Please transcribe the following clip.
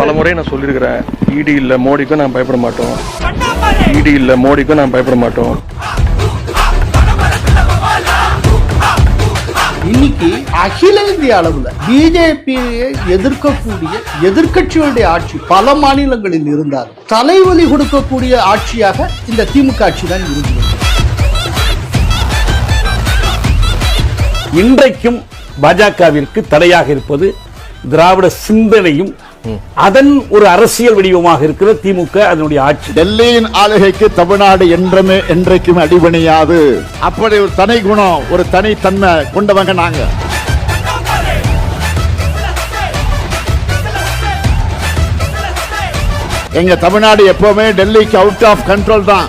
பல முறை நான் சொல்லியிருக்கிறேன். இடி இல்ல மோடிக்கும் நான் பயப்பட மாட்டோம். இடி இல்ல மோடிக்கும் நான் பயப்பட மாட்டோம். இன்னைக்கு அகில இந்திய அளவுல பிஜேபியை எதிர்க்கக்கூடிய எதிர்க்கட்சிகளுடைய ஆட்சி பல மாநிலங்களில் இருந்தார் தலைவலி கொடுக்கக்கூடிய ஆட்சியாக இந்த திமுக ஆட்சி தான் இருந்தது. இன்றைக்கும் பாஜகவிற்கு தடையாக இருப்பது திராவிட சிந்தனையும் அதன் ஒரு அரசியல் வடிவமாக இருக்கிற திமுக அதனுடைய ஆட்சி. டெல்லியின் ஆளுகைக்கு தமிழ்நாடு என்றுமே என்றைக்கும் அடிபணியாது. அப்படி ஒரு தனி குணம் ஒரு தனித்தன்மை கொண்டவங்க நாங்க. எங்க தமிழ்நாடு எப்பவுமே டெல்லிக்கு அவுட் ஆஃப் கண்ட்ரோல் தான்.